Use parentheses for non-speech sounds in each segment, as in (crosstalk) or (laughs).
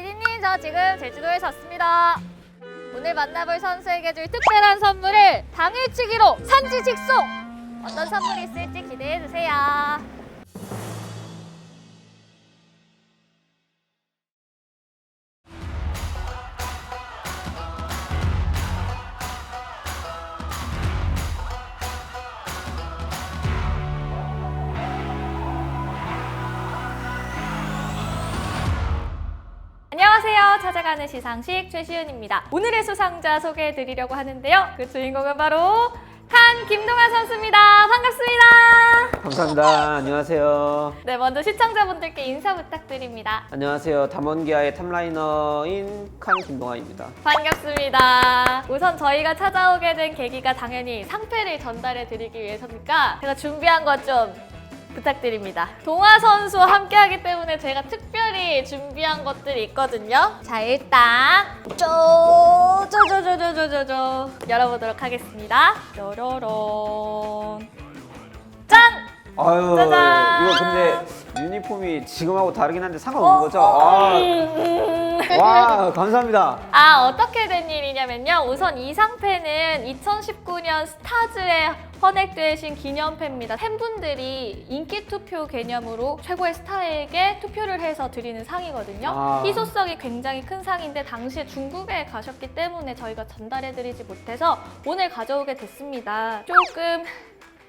피디님 저 지금 제주도에 섰습니다. 오늘 만나볼 선수에게 줄 특별한 선물을 당일치기로 산지 직송! 어떤 선물이 있을지 기대해주세요. 찾아가는 시상식 최시윤입니다. 오늘의 수상자 소개해 드리려고 하는데요. 그 주인공은 바로 칸 김동아 선수입니다. 반갑습니다. 감사합니다. 안녕하세요. 네, 먼저 시청자분들께 인사 부탁드립니다. 안녕하세요. 담원기아의 탑라이너인 칸 김동아입니다. 반갑습니다. 우선 저희가 찾아오게 된 계기가 당연히 상패를 전달해 드리기 위해서니까 제가 준비한 것 좀 부탁드립니다. 동아 선수와 함께 하기 때문에 제가 특별히 준비한 것들이 있거든요. 자, 일단 쪼쪼쪼쪼쪼쪼 열어보도록 하겠습니다. 뾰로롱 짠! 아유, 짜잔! 이거 근데 유니폼이 지금하고 다르긴 한데 상관없는 거죠? 아, (laughs) 와, 감사합니다. 아 어떻게 된 일이냐면요 우선 이 상패는 2019년 스타즈에 헌액되신 기념패입니다 팬분들이 인기 투표 개념으로 최고의 스타에게 투표를 해서 드리는 상이거든요 아. 희소성이 굉장히 큰 상인데 당시에 중국에 가셨기 때문에 저희가 전달해드리지 못해서 오늘 가져오게 됐습니다 조금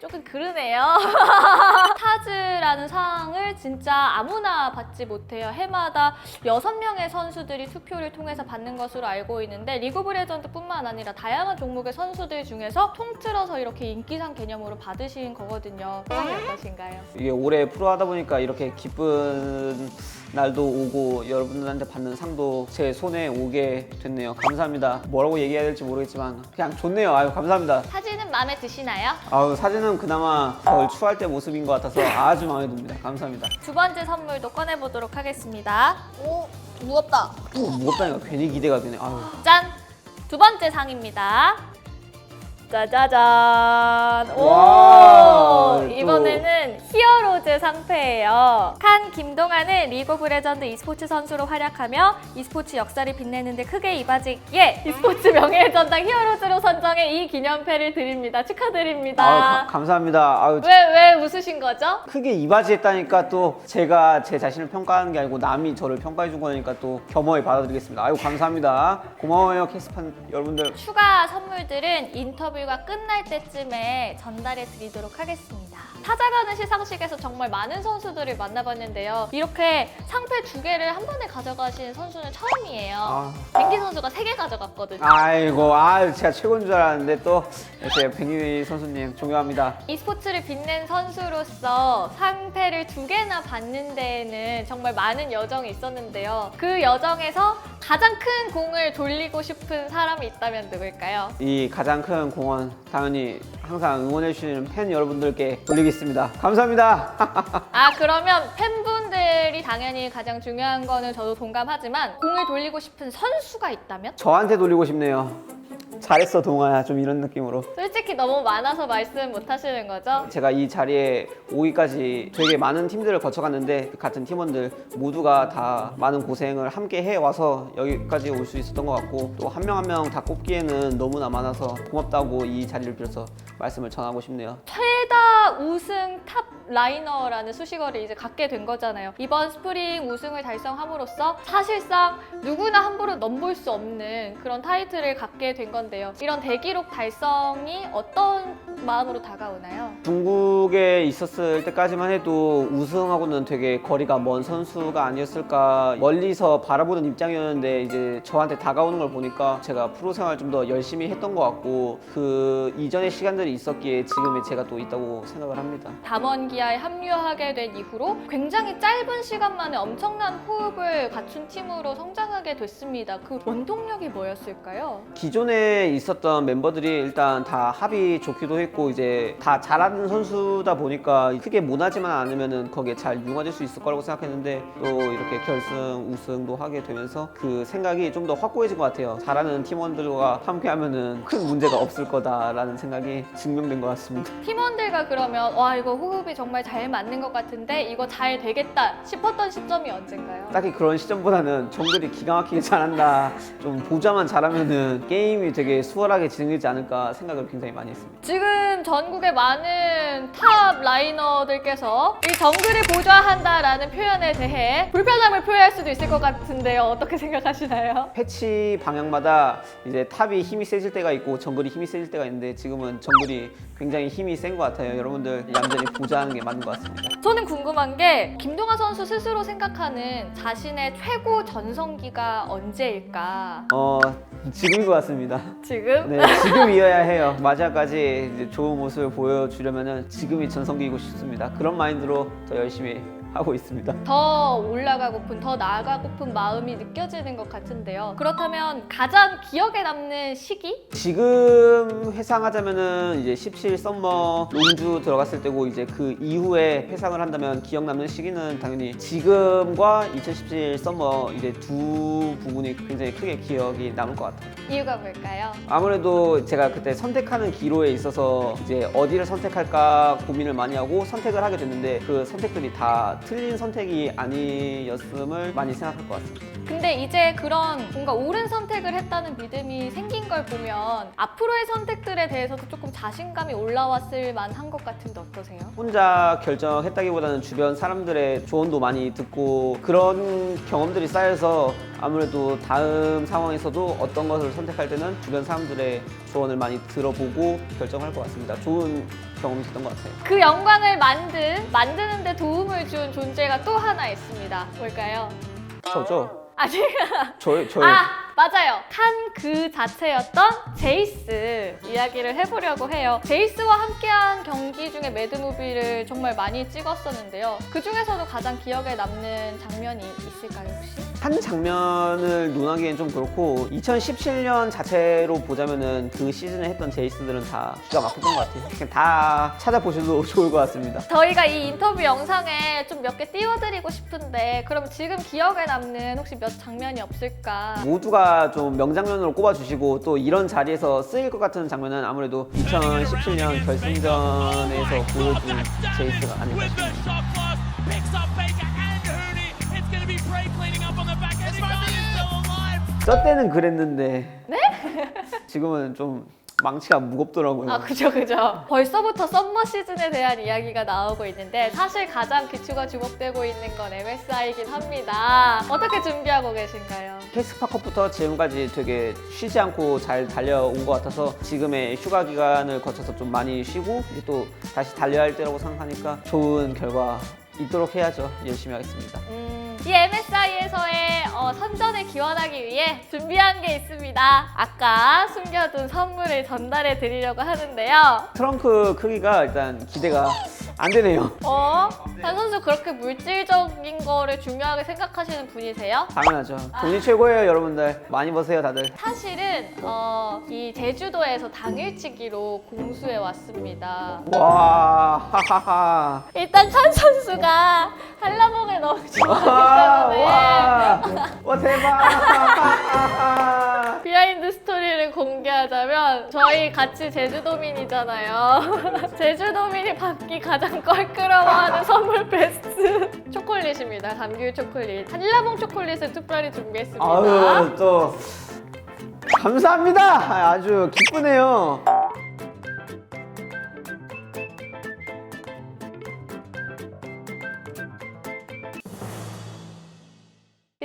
조금 그러네요. (laughs) 스타즈라는 상을 진짜 아무나 받지 못해요. 해마다 여섯 명의 선수들이 투표를 통해서 받는 것으로 알고 있는데 리그 오브 레전드뿐만 아니라 다양한 종목의 선수들 중에서 통틀어서 이렇게 인기상 개념으로 받으신 거거든요. 소감이 어떠신가요? 이게 올해 프로 하다 보니까 이렇게 기쁜 날도 오고 여러분들한테 받는 상도 제 손에 오게 됐네요. 감사합니다. 뭐라고 얘기해야 될지 모르겠지만 그냥 좋네요. 아유, 감사합니다. 사진은 마음에 드시나요? 아유, 사진은 그나마 겨울 추할 때 모습인 것 같아서 아주 마음에 듭니다. 감사합니다. 두 번째 선물도 꺼내보도록 하겠습니다. 오, 무겁다. 또 무겁다니까 괜히 기대가 되네. 아유. 짠! 두 번째 상입니다. 짜자잔! 오! 와, 또. 이번에는 히어로즈 상패예요. 칸 김동아는 리그 오브 레전드 e스포츠 선수로 활약하며 e스포츠 역사를 빛내는 데 크게 이바지기에 e스포츠 명예의 전당 히어로즈로 선정해 이 기념패를 드립니다. 축하드립니다. 아유, 가- 감사합니다. 아유, 왜, 왜 웃으신 거죠? 크게 이바지했다니까 또 제가 제 자신을 평가하는 게 아니고 남이 저를 평가해 준 거니까 또 겸허히 받아드리겠습니다. 아유 감사합니다. 고마워요 캐스판 여러분들. 추가 선물들은 인터뷰 가 끝날 때쯤에 전달해 드리도록 하겠습니다. 찾아가는 시상식에서 정말 많은 선수들을 만나봤는데요. 이렇게 상패 두 개를 한 번에 가져가신 선수는 처음이에요. 아, 뱅기 선수가 세 개 가져갔거든요. 아이고 아 제가 최고인 줄 알았는데 또 이렇게 백유희 선수님 존경합니다. e스포츠를 빛낸 선수로서 상패를 두 개나 받는 데에는 정말 많은 여정이 있었는데요. 그 여정에서 가장 큰 공을 돌리고 싶은 사람이 있다면 누굴까요? 이 가장 큰 공헌 당연히 항상 응원해 주시는 팬 여러분들께 돌리겠습니다. 감사합니다. (laughs) 아 그러면 팬분들이 당연히 가장 중요한 거는 저도 동감하지만 공을 돌리고 싶은 선수가 있다면? 저한테 돌리고 싶네요. 잘했어 동아야 좀 이런 느낌으로. 솔직히 너무 많아서 말씀 못 하시는 거죠? 제가 이 자리에 오기까지 되게 많은 팀들을 거쳐갔는데 같은 팀원들 모두가 다 많은 고생을 함께 해와서 여기까지 올 수 있었던 것 같고 또 한 명 한 명 다 꼽기에는 너무나 많아서 고맙다고 이 자리를 빌어서 말씀을 전하고 싶네요. 최 다 우승 탑 라이너라는 수식어를 이제 갖게 된 거잖아요. 이번 스프링 우승을 달성함으로써 사실상 누구나 함부로 넘볼 수 없는 그런 타이틀을 갖게 된 건데요. 이런 대기록 달성이 어떤 마음으로 다가오나요? 중국에 있었을 때까지만 해도 우승하고는 되게 거리가 먼 선수가 아니었을까 멀리서 바라보는 입장이었는데 이제 저한테 다가오는 걸 보니까 제가 프로 생활 좀 더 열심히 했던 것 같고 그 이전의 시간들이 있었기에 지금의 제가 또 있다고 생각을 합니다. 담원기아에 합류하게 된 이후로 굉장히 짧은 시간 만에 엄청난 호흡을 갖춘 팀으로 성장하게 됐습니다. 그 원동력이 뭐였을까요? 기존에 있었던 멤버들이 일단 다 합이 좋기도 했고 했고 이제 다 잘하는 선수다 보니까 크게 못하지만 않으면은 거기에 잘 융화될 수 있을 거라고 생각했는데 또 이렇게 결승 우승도 하게 되면서 그 생각이 좀 더 확고해진 것 같아요. 잘하는 팀원들과 함께하면은 큰 문제가 없을 거다라는 생각이 증명된 것 같습니다. 팀원들과 그러면 와 이거 호흡이 정말 잘 맞는 것 같은데 이거 잘 되겠다 싶었던 시점이 언젠가요? 딱히 그런 시점보다는 정글이 기가 막히게 잘한다. 좀 보자만 잘하면은 게임이 되게 수월하게 진행되지 않을까 생각을 굉장히 많이 했습니다. 지금 전국의 많은 탑 라이너들께서 이 정글을 보좌한다라는 표현에 대해 불편함을 표현할 수도 있을 것 같은데요. 어떻게 생각하시나요? 패치 방향마다 이제 탑이 힘이 세질 때가 있고 정글이 힘이 세질 때가 있는데 지금은 정글이 굉장히 힘이 센 것 같아요. 여러분들 얌전히 보자하는 게 맞는 것 같습니다. 저는 궁금한 게 김동아 선수 스스로 생각하는 자신의 최고 전성기가 언제일까? 어 지금인 것 같습니다. 지금? 네 지금이어야 해요. 마지막까지 이제 좋은 모습을 보여주려면은 지금이 전성기이고 싶습니다. 그런 마인드로 더 열심히 하고 있습니다. 더 올라가고픈, 더 나아가고픈 마음이 느껴지는 것 같은데요. 그렇다면 가장 기억에 남는 시기? 지금 회상하자면은 이제 17 썸머 롱주 들어갔을 때고 이제 그 이후에 회상을 한다면 기억 남는 시기는 당연히 지금과 2017 썸머 이제 두 부분이 굉장히 크게 기억이 남을 것 같아요. 이유가 뭘까요? 아무래도 제가 그때 선택하는 기로에 있어서 이제 어디를 선택할까 고민을 많이 하고 선택을 하게 됐는데 그 선택들이 다 틀린 선택이 아니었음을 많이 생각할 것 같습니다. 근데 이제 그런 뭔가 옳은 선택을 했다는 믿음이 생긴 걸 보면 앞으로의 선택들에 대해서도 조금 자신감이 올라왔을 만한 것 같은데 어떠세요? 혼자 결정했다기보다는 주변 사람들의 조언도 많이 듣고 그런 경험들이 쌓여서 아무래도 다음 상황에서도 어떤 것을 선택할 때는 주변 사람들의 조언을 많이 들어보고 결정할 것 같습니다. 좋은 경험이 됐던 것 같아요. 그 영광을 만든, 만드는데 도움을 준 존재가 또 하나 있습니다. 뭘까요? 저죠? 아직 저요? 저요? 아 맞아요 칸 그 자체였던 제이스 이야기를 해보려고 해요 제이스와 함께한 경기 중에 매드무비를 정말 많이 찍었었는데요 그 중에서도 가장 기억에 남는 장면이 있을까요 혹시? 한 장면을 논하기엔 좀 그렇고 2017년 자체로 보자면은 그 시즌에 했던 제이스들은 다 기가 막혔던 것 같아요. 그냥 다 찾아보셔도 (laughs) 좋을 것 같습니다. 저희가 이 인터뷰 영상에 좀 몇 개 띄워드리고 싶은데 그럼 지금 기억에 남는 혹시 몇 장면이 없을까? 모두가 좀 명장면으로 꼽아주시고 또 이런 자리에서 쓰일 것 같은 장면은 아무래도 2017년 결승전에서 보여준 제이스가 아닐까 싶습니다. 저 때는 그랬는데 지금은 좀 망치가 무겁더라고요. 아 그죠 그죠 벌써부터 썸머 시즌에 대한 이야기가 나오고 있는데 사실 가장 기초가 주목되고 있는 건 MSI이긴 합니다 어떻게 준비하고 계신가요? 캐스파컵부터 지금까지 되게 쉬지 않고 잘 달려온 것 같아서 지금의 휴가 기간을 거쳐서 좀 많이 쉬고 이제 또 다시 달려야 할 때라고 생각하니까 좋은 결과 있도록 해야죠. 열심히 하겠습니다. 음, 이 MSI에서의 어, 선전을 기원하기 위해 준비한 게 있습니다 아까 숨겨둔 선물을 전달해 드리려고 하는데요 트렁크 크기가 일단 기대가 안 되네요. 어? 한 선수 그렇게 물질적인 거를 중요하게 생각하시는 분이세요? 당연하죠. 돈이 최고예요, 여러분들. 많이 버세요, 다들. 사실은 어, 이 제주도에서 당일치기로 공수해 왔습니다. 와, 하하하. 일단 칸 선수가 한라봉을 너무 와, 좋아하기 때문에 와, 와 대박. 공개하자면 저희 같이 제주도민이잖아요. (laughs) 제주도민이 받기 가장 껄끄러워하는 선물 베스트 (laughs) 초콜릿입니다. 감귤 초콜릿. 한라봉 초콜릿을 특별히 준비했습니다. 아유, 또 감사합니다. 아주 기쁘네요.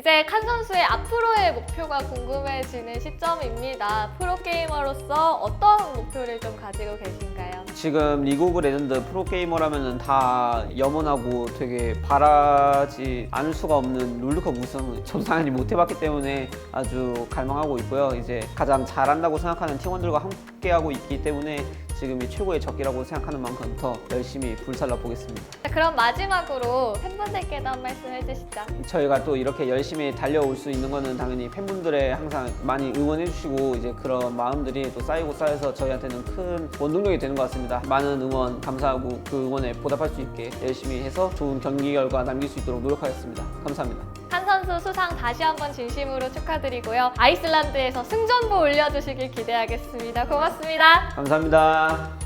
이제 칸 선수의 앞으로의 목표가 궁금해지는 시점입니다. 프로게이머로서 어떤 목표를 좀 가지고 계신가요? 지금 리그 오브 레전드 프로게이머라면 다 염원하고 되게 바라지 않을 수가 없는 롤드컵 우승 저도 당연히 못 해봤기 때문에 아주 갈망하고 있고요. 이제 가장 잘한다고 생각하는 팀원들과 함께하고 있기 때문에 지금이 최고의 적기라고 생각하는 만큼 더 열심히 불살라 보겠습니다. 자, 그럼 마지막으로 팬분들께도 한 말씀 해주시죠. 저희가 또 이렇게 열심히 달려올 수 있는 거는 당연히 팬분들의 항상 많이 응원해 주시고 이제 그런 마음들이 또 쌓이고 쌓여서 저희한테는 큰 원동력이 되는 것 같습니다. 많은 응원 감사하고 그 응원에 보답할 수 있게 열심히 해서 좋은 경기 결과 남길 수 있도록 노력하겠습니다. 감사합니다. 한 선수 수상 다시 한번 진심으로 축하드리고요. 아이슬란드에서 승전보 올려주시길 기대하겠습니다. 고맙습니다. 감사합니다.